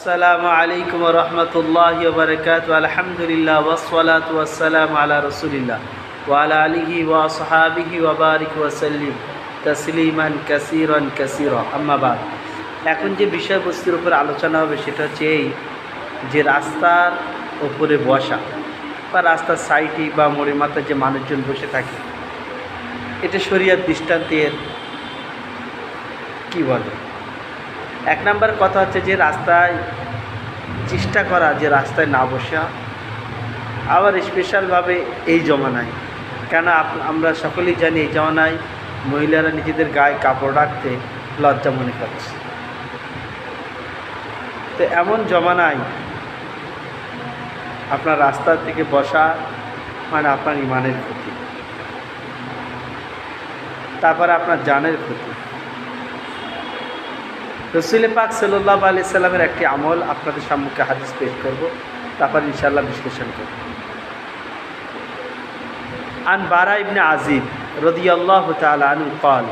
আসসালামু আলাইকুম রহমতুল্লাহ বরকাত আলহামদুলিল্লাহ ওসলাত ওয়াসালাম আলা রসুলিল্লাহ ওয়ালা আলিহি ওয়া সাহাবিহি ওয়াবারিক ওয়াসাল্লিম তসলিমান কাসিরন কাসির। আম্মাবাদ এখন যে বিষয়বস্তুর উপর আলোচনা হবে সেটা হচ্ছে এই যে রাস্তার ওপরে বসা বা রাস্তার সাইডে বা মোড়ে মাথায় যে মানুষজন বসে থাকে, এটা শরিয়ার দৃষ্টান্তের কী বলে? এক নম্বর কথা হচ্ছে যে রাস্তায় চেষ্টা করা যে রাস্তায় না বসা, আবার স্পেশালভাবে এই জমানায়। কেন আমরা সকলেই জানি এই জমানায় মহিলারা নিজেদের গায়ে কাপড় রাখতে লজ্জা মনে করছে। তো এমন জমানায় আপনার রাস্তা থেকে বসা মানে আপনার ইমানের ক্ষতি। তারপরে আপনার জানের ক্ষতি। রসুল পাক সাল্লাহ আলি সাল্লামের একটি আমল আপনাদের সম্মুখে হাদিস পেশ করব তারপর ইনশাল্লাহ বিশ্লেষণ করব আন বারা ইবনে আজিব রদি আল্লাহ তালু قال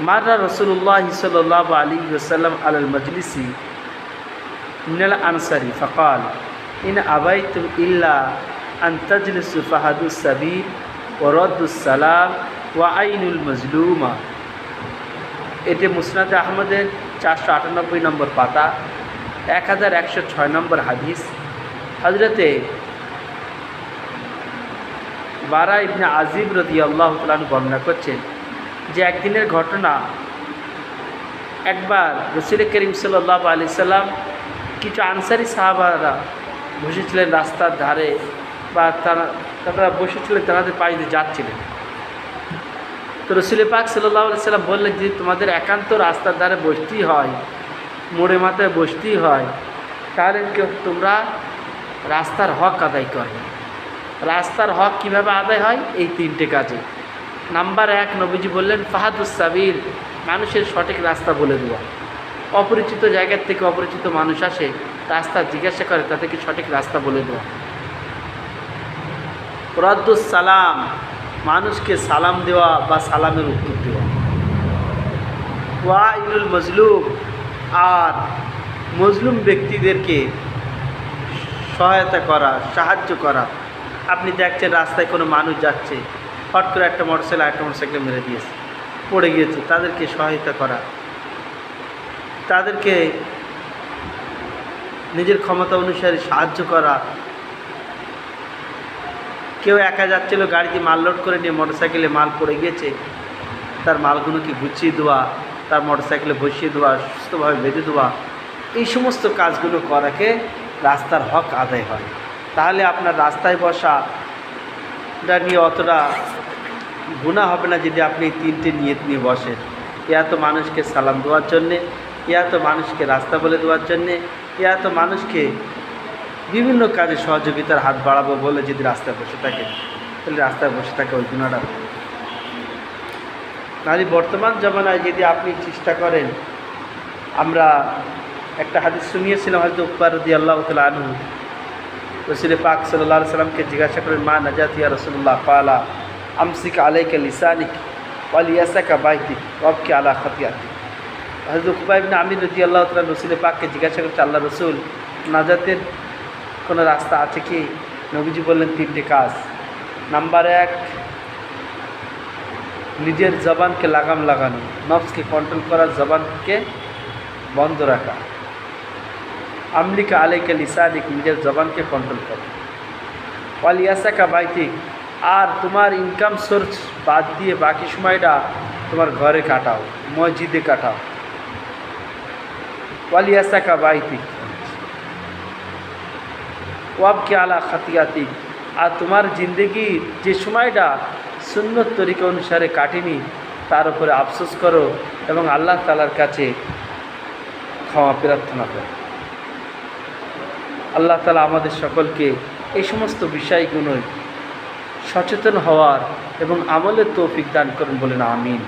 مر رسول الله صلى الله عليه وسلم على المجلس من الأنصار فقال إن أبيتم إلا أن تجلسوا فهدوا السبيل وردوا السلام وعين المظلومة এটি মুসনাদে আহমদের চারশো আটানব্বই নম্বর পাতা, এক হাজার একশো ছয় নম্বর হাদিস। হজরতে বারা ইবনে আজিব রদি আল্লাহ বর্ণনা করছেন যে একদিনের ঘটনা, একবার রসুল করিম সাল্লাহ আলি সাল্লাম কিছু আনসারি সাহাবারা বসেছিলেন রাস্তার ধারে বা তারা তারা বসেছিলেন তাদের পাশ দিয়ে যাচ্ছিলেন। তো রসুল পাক সাল্লাহ সাল্লাম বললেন যে তোমাদের একান্ত রাস্তার ধারে বসতেই হয় মোড়ে মাথায় বসতেই হয়। তাহলে কেউ তোমরা রাস্তার হক আদায় করো। রাস্তার হক কীভাবে আদায় হয়? এই তিনটে কাজে। নাম্বার এক, নবীজি বললেন, ফাহাদুস সাবির মানুষের সঠিক রাস্তা বলে দেওয়া। অপরিচিত জায়গার থেকে অপরিচিত মানুষ আসে, রাস্তা জিজ্ঞাসা করে, তাদেরকে সঠিক রাস্তা বলে দেওয়া। রদ্দুস সালাম মানুষকে সালাম দেওয়া বা সালামের উত্তর দেওয়া। ওয়া ইনুল মজলুম, আর মজলুম ব্যক্তিদেরকে সহায়তা করা, সাহায্য করা। আপনি দেখছেন রাস্তায় কোনো মানুষ যাচ্ছে, হট করে একটা মোটরসাইকেল একটা মোটরসাইকেল মেরে দিয়েছে, পড়ে গিয়েছে, তাদেরকে সহায়তা করা। তাদেরকে নিজের ক্ষমতা অনুসারে সাহায্য করা কেউ একা যাচ্ছিল, গাড়িতে মাল লোড করে নিয়ে মোটরসাইকেলে মাল পড়ে গিয়েছে। তার মালগুলোকে গুছিয়ে দেওয়া, তার মোটরসাইকেলে বসিয়ে দেওয়া, সুস্থভাবে বেঁধে দেওয়া, এই সমস্ত কাজগুলো করাকে রাস্তার হক আদায় হয়। তাহলে আপনার রাস্তায় বসা যা নিয়ে অতটা গুণা হবে না যদি আপনি তিনটে নিয়ত নিয়ে বসেন। ইয়া তো মানুষকে সালাম দেওয়ার জন্যে ইয়া তো মানুষকে রাস্তা বলে দেওয়ার জন্যে ইয়া তো মানুষকে বিভিন্ন কাজে সহযোগিতার হাত বাড়াবো বলে যদি রাস্তায় বসে থাকে, তাহলে রাস্তায় বসে থাকে ওই গুণাটা। নাহলে বর্তমান জমানায় যদি আপনি চেষ্টা করেন, আমরা একটা হাদিস শুনিয়েছিলাম হয়তো উপারদি আল্লাহ আনু রসুল পাক সাল্লাহ সাল্লামকে জিজ্ঞাসা করেন, মা নাজাতিয়া রসুল্লাহ পালা আমসিক আলাইকে লিসানিক ওয়ালিয়াসাকা বাইতিক রবকে আলা খতিয়াতিক। হজরত উকবাইবিন আমির রদি আল্লাহ তালা রসুল পাককে জিজ্ঞাসা করছে আল্লাহ রসুল নাজাতের কোনো রাস্তা আছে কি? নবীজি বললেন, তিনটে কাজ। নাম্বার এক, নিজের জবানকে লাগাম লাগানো, নফসকে কন্ট্রোল করা, জবানকে বন্ধ রাখা। আমলিকা আলাইকে লিসানিক, নিজের জবানকে কন্ট্রোল করা। ওয়ালিয়াসাকা বাইতিক, আর তোমার ইনকাম সোর্স বাদ দিয়ে বাকি সময়টা তোমার ঘরে কাটাও, মসজিদে কাটাও। ওয়ালিয়াসাকা বাইতিক ওয়াবকে আলা খাতিয়াতি। আর তোমার জিন্দগির যে সময়টা সুন্নত তরিকা অনুসারে কাটেনি, তার উপরে আফসোস করো এবং আল্লাহ তালার কাছে ক্ষমা প্রার্থনা করো। আল্লাহ তালা আমাদের সকলকে এই সমস্ত বিষয়গুলোয় সচেতন হওয়ার এবং আমলের তৌফিক দান করুন বলেন আমিন।